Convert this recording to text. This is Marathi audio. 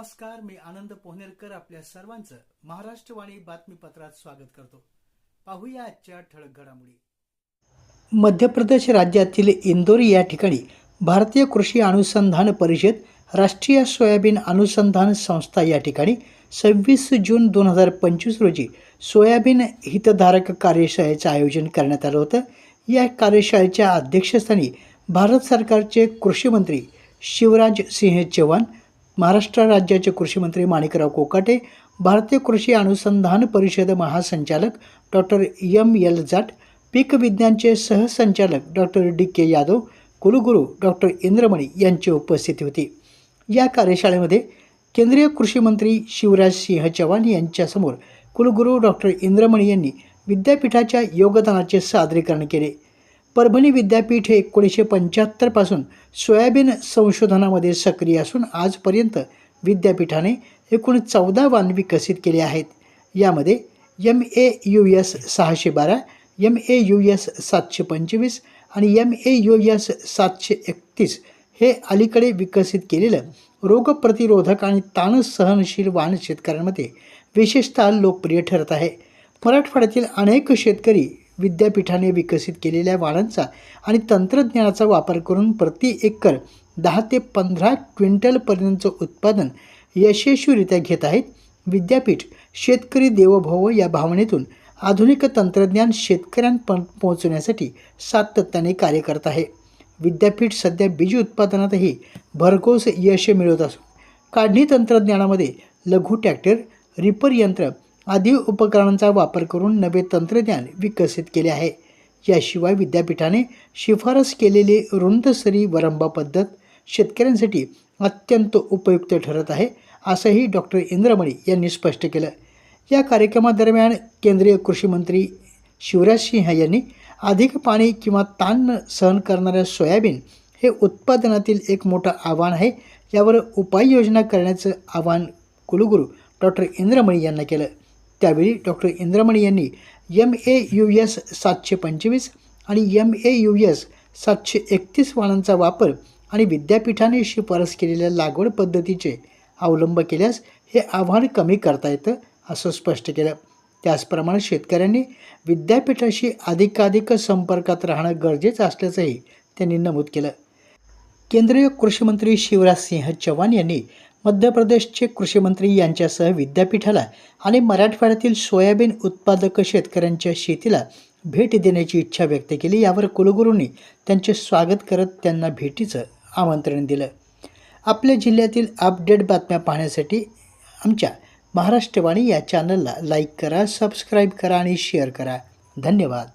नमस्कार मी आनंद पोहनेरकर आपल्या सर्वांचं महाराष्ट्रवाणी बातमीपत्रात स्वागत करतो. पाहूया आजच्या ठळक घडामोडी. मध्य प्रदेश राज्यातील इंदोर या ठिकाणी भारतीय कृषी अनुसंधान परिषद राष्ट्रीय सोयाबीन अनुसंधान संस्था या ठिकाणी सव्वीस जून दोन हजार पंचवीस रोजी सोयाबीन हितधारक कार्यशाळेचं आयोजन करण्यात आलं होतं. या कार्यशाळेच्या अध्यक्षस्थानी भारत सरकारचे कृषी मंत्री शिवराज सिंह चौहान महाराष्ट्र राज्याचे कृषीमंत्री माणिकराव कोकाटे भारतीय कृषी अनुसंधान परिषद महासंचालक डॉक्टर एम एल जाट पीक विज्ञानचे सहसंचालक डॉक्टर डी के यादव कुलगुरू डॉक्टर इंद्रमणी यांची उपस्थिती होती. या कार्यशाळेमध्ये केंद्रीय कृषी मंत्री शिवराज सिंह चव्हाण यांच्यासमोर कुलगुरू डॉक्टर इंद्रमणी यांनी विद्यापीठाच्या योगदानाचे सादरीकरण केले. परभणी विद्यापीठ हे एकोणीसशे पंच्याहत्तरपासून सोयाबीन संशोधनामध्ये सक्रिय असून आजपर्यंत विद्यापीठाने एकूण चौदा वाण विकसित केले आहेत. यामध्ये एम ए यू एस सहाशे बारा एम ए यू एस सातशे पंचवीस आणि एम ए यू एस सातशे एकतीस हे अलीकडे विकसित केलेलं रोगप्रतिरोधक आणि ताण सहनशील वाण शेतकऱ्यांमध्ये विशेषतः लोकप्रिय ठरत आहे. मराठवाड्यातील अनेक शेतकरी विद्यापीठाने विकसित केलेल्या वाणांचा आणि तंत्रज्ञानाचा वापर करून प्रति एकर दहा ते पंधरा क्विंटलपर्यंतचं उत्पादन यशस्वीरित्या घेत आहेत. विद्यापीठ शेतकरी देवभव या भावनेतून आधुनिक तंत्रज्ञान शेतकऱ्यांपर्यंत पोहोचवण्यासाठी सातत्याने कार्य करत आहे. विद्यापीठ सध्या बीज उत्पादनातही भरघोस यश मिळवत असून काढणी तंत्रज्ञानामध्ये लघु ट्रॅक्टर रिपर यंत्र आदी उपकरणांचा वापर करून नवे तंत्रज्ञान विकसित केले आहे. याशिवाय विद्यापीठाने शिफारस केलेली रुंदसरी वरंबा पद्धत शेतकऱ्यांसाठी अत्यंत उपयुक्त ठरत आहे असंही डॉक्टर इंद्रमणी यांनी स्पष्ट केलं. या कार्यक्रमादरम्यान केंद्रीय कृषी मंत्री शिवराज सिंह यांनी अधिक पाणी किंवा ताण सहन करणाऱ्या सोयाबीन हे उत्पादनातील एक मोठं आव्हान आहे यावर उपाययोजना करण्याचं आवाहन कुलगुरू डॉक्टर इंद्रमणी यांना केलं. त्यावेळी डॉक्टर इंद्रमणी यांनी एम ए यू एस सातशे पंचवीस आणि एम ए यू एस सातशे एकतीस वाणांचा वापर आणि विद्यापीठाने शिफारस केलेल्या लागवड पद्धतीचे अवलंब केल्यास हे आव्हान कमी करता येतं असं स्पष्ट केलं. त्याचप्रमाणे शेतकऱ्यांनी विद्यापीठाशी अधिकाधिक संपर्कात राहणं गरजेचं असल्याचंही त्यांनी नमूद केलं. केंद्रीय कृषीमंत्री शिवराज सिंह चौहान यांनी मध्य प्रदेशचे कृषीमंत्री यांच्यासह विद्यापीठाला आणि मराठवाड्यातील सोयाबीन उत्पादक शेतकऱ्यांच्या शेतीला भेट देण्याची इच्छा व्यक्त केली. यावर कुलगुरूंनी त्यांचे स्वागत करत त्यांना भेटीचं आमंत्रण दिलं. आपल्या जिल्ह्यातील अपडेट बातम्या पाहण्यासाठी आमच्या महाराष्ट्रवाणी या चॅनलला लाईक करा सबस्क्राईब करा आणि शेअर करा. धन्यवाद.